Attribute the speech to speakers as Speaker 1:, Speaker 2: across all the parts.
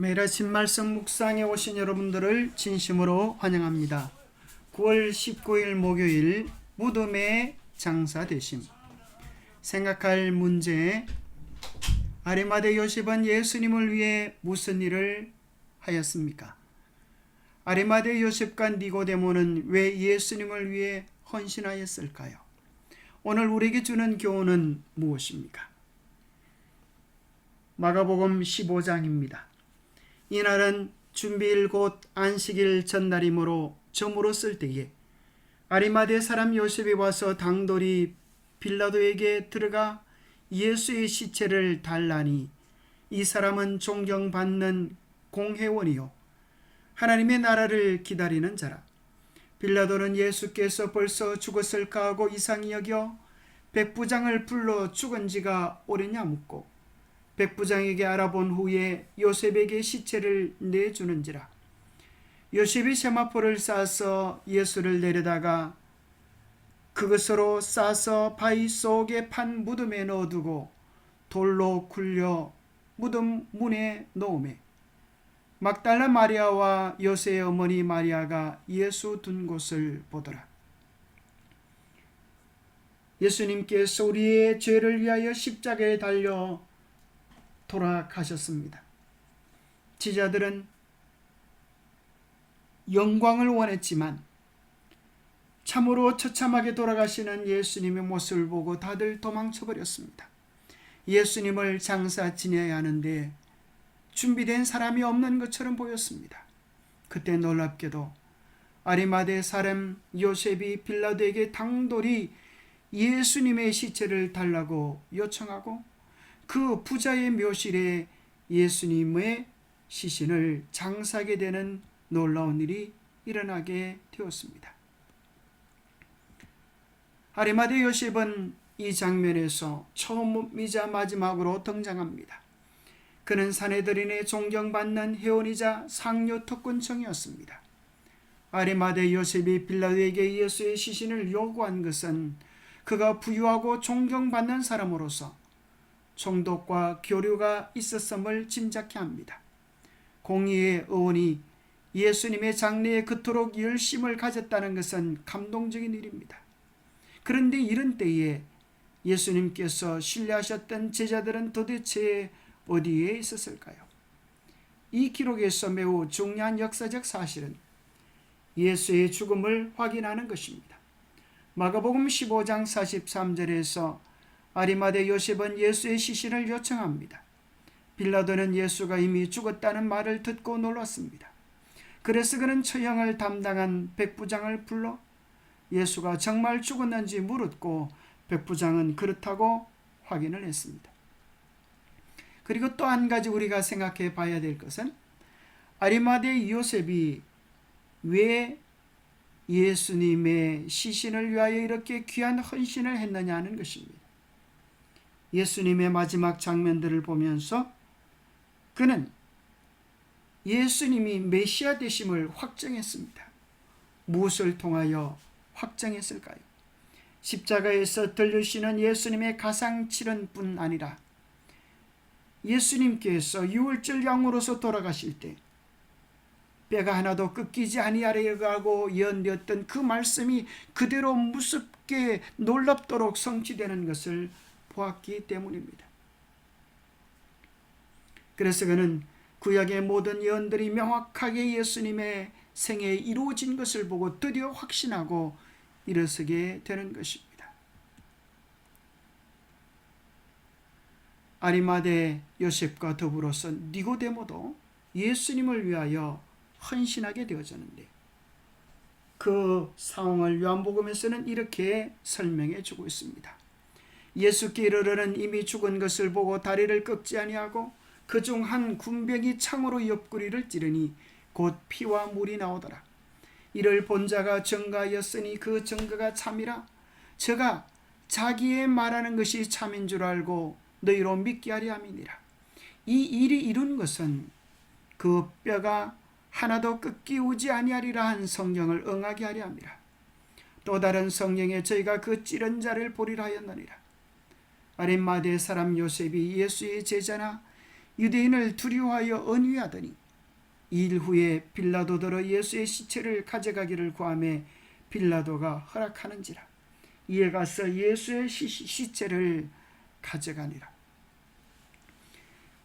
Speaker 1: 매일 아침 말씀 묵상에 오신 여러분들을 진심으로 환영합니다. 9월 19일 목요일 무덤의 장사 되심. 생각할 문제 아리마대 요셉은 예수님을 위해 무슨 일을 하였습니까? 아리마대 요셉과 니고데모는 왜 예수님을 위해 헌신하였을까요? 오늘 우리에게 주는 교훈은 무엇입니까? 마가복음 15장입니다. 이날은 준비일 곧 안식일 전날이므로 점으로 쓸 때에 아리마대 사람 요셉이 와서 당돌이 빌라도에게 들어가 예수의 시체를 달라니 이 사람은 존경받는 공회원이요. 하나님의 나라를 기다리는 자라. 빌라도는 예수께서 벌써 죽었을까 하고 이상히 여겨 백부장을 불러 죽은 지가 오래냐 묻고 백부장에게 알아본 후에 요셉에게 시체를 내주는지라 요셉이 세마포를 싸서 예수를 내려다가 그것으로 싸서 바위 속에 판 무덤에 넣어두고 돌로 굴려 무덤 문에 놓음에 막달라 마리아와 요새의 어머니 마리아가 예수 둔 곳을 보더라. 예수님께서 우리의 죄를 위하여 십자가에 달려 돌아가셨습니다. 지자들은 영광을 원했지만 참으로 처참하게 돌아가시는 예수님의 모습을 보고 다들 도망쳐 버렸습니다. 예수님을 장사 지내야 하는데 준비된 사람이 없는 것처럼 보였습니다. 그때 놀랍게도 아리마대 사람 요셉이 빌라도에게 당돌이 예수님의 시체를 달라고 요청하고 그 부자의 묘실에 예수님의 시신을 장사하게 되는 놀라운 일이 일어나게 되었습니다. 아리마대 요셉은 이 장면에서 처음이자 마지막으로 등장합니다. 그는 사내들인의 존경받는 회원이자 상류 특권층이었습니다. 아리마대 요셉이 빌라도에게 예수의 시신을 요구한 것은 그가 부유하고 존경받는 사람으로서 총독과 교류가 있었음을 짐작케 합니다. 공의의 의원이 예수님의 장래에 그토록 열심을 가졌다는 것은 감동적인 일입니다. 그런데 이런 때에 예수님께서 신뢰하셨던 제자들은 도대체 어디에 있었을까요? 이 기록에서 매우 중요한 역사적 사실은 예수의 죽음을 확인하는 것입니다. 마가복음 15장 43절에서 아리마대 요셉은 예수의 시신을 요청합니다. 빌라도는 예수가 이미 죽었다는 말을 듣고 놀랐습니다. 그래서 그는 처형을 담당한 백부장을 불러 예수가 정말 죽었는지 물었고 백부장은 그렇다고 확인을 했습니다. 그리고 또 한 가지 우리가 생각해 봐야 될 것은 아리마대 요셉이 왜 예수님의 시신을 위하여 이렇게 귀한 헌신을 했느냐 하는 것입니다. 예수님의 마지막 장면들을 보면서 그는 예수님이 메시아 되심을 확정했습니다. 무엇을 통하여 확정했을까요? 십자가에서 들려주시는 예수님의 가상 치른뿐 아니라 예수님께서 유월절 양으로서 돌아가실 때 뼈가 하나도 꺾이지 아니하려고 예언되었던 그 말씀이 그대로 무섭게 놀랍도록 성취되는 것을 보았기 때문입니다. 그래서 그는 구약의 모든 예언들이 명확하게 예수님의 생에 이루어진 것을 보고 드디어 확신하고 일어서게 되는 것입니다. 아리마대 요셉과 더불어서 니고데모도 예수님을 위하여 헌신하게 되어졌는데 그 상황을 요한복음에서는 이렇게 설명해 주고 있습니다. 예수께 이르러는 이미 죽은 것을 보고 다리를 꺾지 아니하고 그 중 한 군병이 창으로 옆구리를 찌르니 곧 피와 물이 나오더라. 이를 본 자가 증가하였으니 그 증거가 참이라. 저가 자기의 말하는 것이 참인 줄 알고 너희로 믿게 하려 함이니라. 이 일이 이룬 것은 그 뼈가 하나도 꺾이우지 아니하리라 한 성경을 응하게 하려 함이라. 또 다른 성경에 저희가 그 찌른 자를 보리라 하였느니라. 아린마대 사람 요셉이 예수의 제자나 유대인을 두려워하여 언위하더니 일 후에 빌라도더러 예수의 시체를 가져가기를 구하매 빌라도가 허락하는지라 이에 가서 예수의 시, 시체를 가져가니라.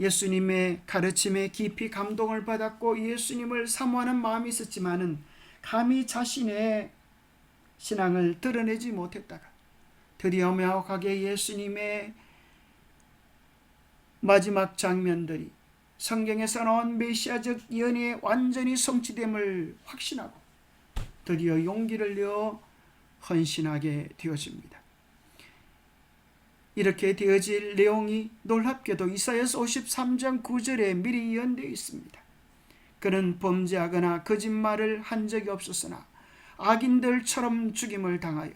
Speaker 1: 예수님의 가르침에 깊이 감동을 받았고 예수님을 사모하는 마음이 있었지만은 감히 자신의 신앙을 드러내지 못했다가 드디어 명확하게 예수님의 마지막 장면들이 성경에서 나온 메시아적 예언의 완전히 성취됨을 확신하고 드디어 용기를 내어 헌신하게 되어집니다. 이렇게 되어질 내용이 놀랍게도 이사야서 53장 9절에 미리 예언되어 있습니다. 그는 범죄하거나 거짓말을 한 적이 없었으나 악인들처럼 죽임을 당하여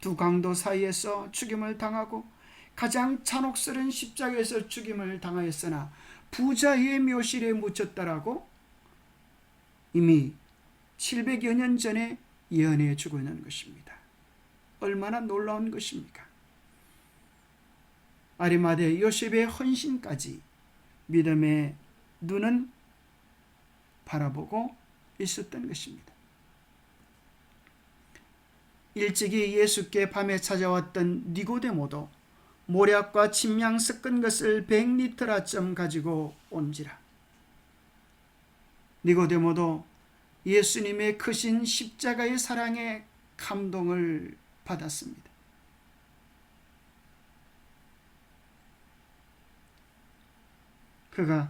Speaker 1: 두 강도 사이에서 죽임을 당하고 가장 잔혹스러운 십자가에서 죽임을 당하였으나 부자의 묘실에 묻혔다라고 이미 700여 년 전에 예언해 주고 있는 것입니다. 얼마나 놀라운 것입니까? 아리마대 요셉의 헌신까지 믿음의 눈은 바라보고 있었던 것입니다. 일찍이 예수께 밤에 찾아왔던 니고데모도 모략과 침향 섞은 것을 100리터라쯤 가지고 온지라. 니고데모도 예수님의 크신 십자가의 사랑에 감동을 받았습니다. 그가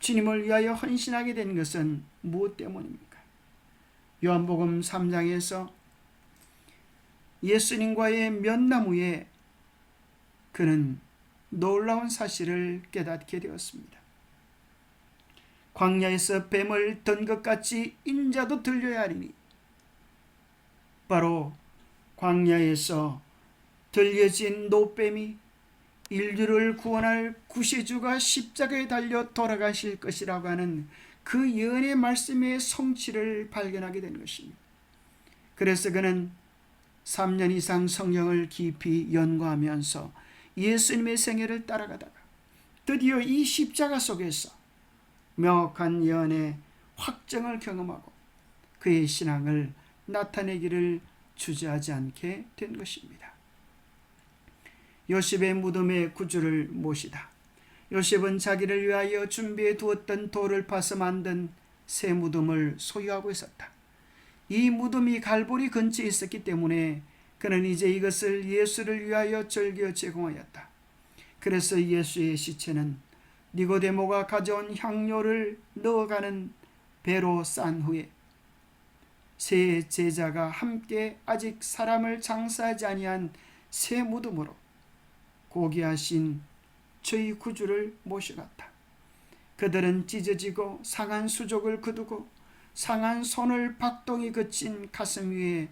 Speaker 1: 주님을 위하여 헌신하게 된 것은 무엇 때문입니까? 요한복음 3장에서 예수님과의 면나무에 그는 놀라운 사실을 깨닫게 되었습니다. 광야에서 뱀을 든 것 같이 인자도 들려야 하리니 바로 광야에서 들려진 노뱀이 인류를 구원할 구세주가 십자가에 달려 돌아가실 것이라고 하는 그 예언의 말씀의 성취를 발견하게 된 것입니다. 그래서 그는 3년 이상 성령을 깊이 연구하면서 예수님의 생애를 따라가다가 드디어 이 십자가 속에서 명확한 예언의 확정을 경험하고 그의 신앙을 나타내기를 주저하지 않게 된 것입니다. 요셉의 무덤에 구주를 모시다. 요셉은 자기를 위하여 준비해 두었던 돌을 파서 만든 새 무덤을 소유하고 있었다. 이 무덤이 갈보리 근처에 있었기 때문에 그는 이제 이것을 예수를 위하여 즐겨 제공하였다. 그래서 예수의 시체는 니고데모가 가져온 향료를 넣어가는 배로 싼 후에 세 제자가 함께 아직 사람을 장사하지 아니한 새 무덤으로 고귀하신 저희 구주를 모셔갔다. 그들은 찢어지고 상한 수족을 거두고 상한 손을 박동이 그친 가슴 위에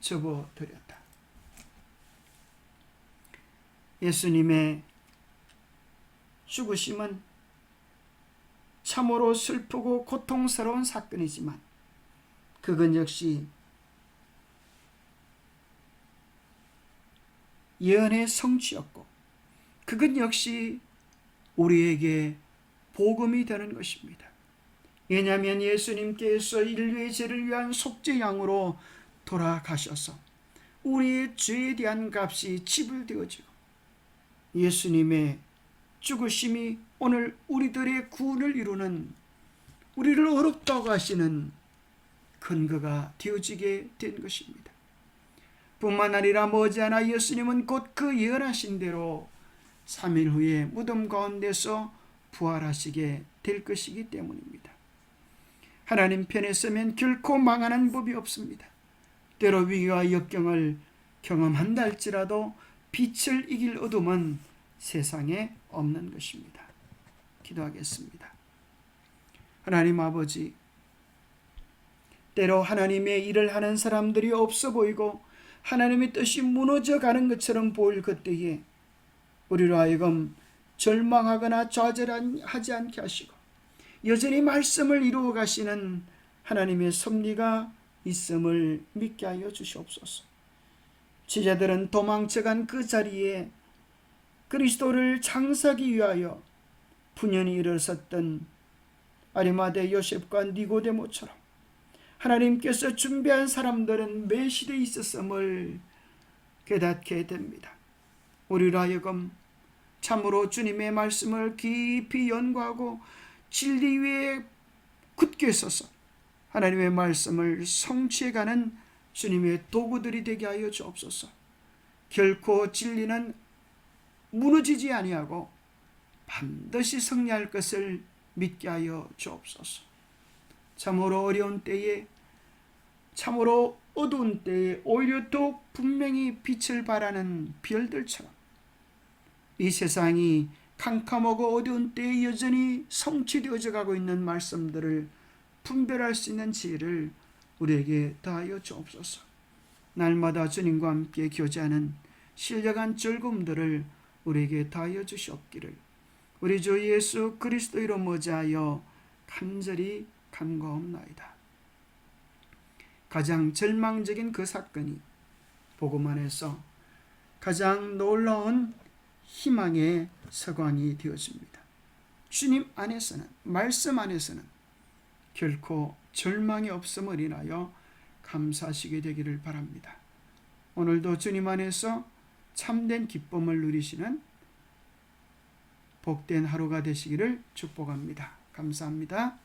Speaker 1: 접어드렸다. 예수님의 죽으심은 참으로 슬프고 고통스러운 사건이지만 그건 역시 예언의 성취였고 그건 역시 우리에게 복음이 되는 것입니다. 왜냐하면 예수님께서 인류의 죄를 위한 속죄양으로 돌아가셔서 우리의 죄에 대한 값이 지불되어지고 예수님의 죽으심이 오늘 우리들의 구원을 이루는 우리를 어렵다고 하시는 근거가 되어지게 된 것입니다. 뿐만 아니라 머지않아 예수님은 곧 그 예언하신 대로 3일 후에 무덤 가운데서 부활하시게 될 것이기 때문입니다. 하나님 편에 서면 결코 망하는 법이 없습니다. 때로 위기와 역경을 경험한다 할지라도 빛을 이길 어둠은 세상에 없는 것입니다. 기도하겠습니다. 하나님 아버지, 때로 하나님의 일을 하는 사람들이 없어 보이고 하나님의 뜻이 무너져 가는 것처럼 보일 그때에 우리로 하여금 절망하거나 좌절하지 않게 하시고 여전히 말씀을 이루어 가시는 하나님의 섭리가 있음을 믿게 하여 주시옵소서. 제자들은 도망쳐간 그 자리에 그리스도를 장사하기 위하여 분연히 일어섰던 아리마대 요셉과 니고데모처럼 하나님께서 준비한 사람들은 매실에 있었음을 깨닫게 됩니다. 우리로 하여금 참으로 주님의 말씀을 깊이 연구하고 진리 위에 굳게 서서 하나님의 말씀을 성취해가는 주님의 도구들이 되게 하여 주옵소서. 결코 진리는 무너지지 아니하고 반드시 승리할 것을 믿게 하여 주옵소서. 참으로 어려운 때에 참으로 어두운 때에 오히려 더 분명히 빛을 발하는 별들처럼 이 세상이 캄캄하고 어두운 때에 여전히 성취되어져 가고 있는 말씀들을 분별할 수 있는 지혜를 우리에게 다하여 주옵소서. 날마다 주님과 함께 교제하는 신령한 즐거움들을 우리에게 다하여 주시옵기를 우리 주 예수 그리스도로 모자하여 간절히 간구하옵나이다. 가장 절망적인 그 사건이 복음 안에서 가장 놀라운 희망의 서광이 되었습니다. 주님 안에서는 말씀 안에서는 결코 절망이 없음을 인하여 감사하시게 되기를 바랍니다. 오늘도 주님 안에서 참된 기쁨을 누리시는 복된 하루가 되시기를 축복합니다. 감사합니다.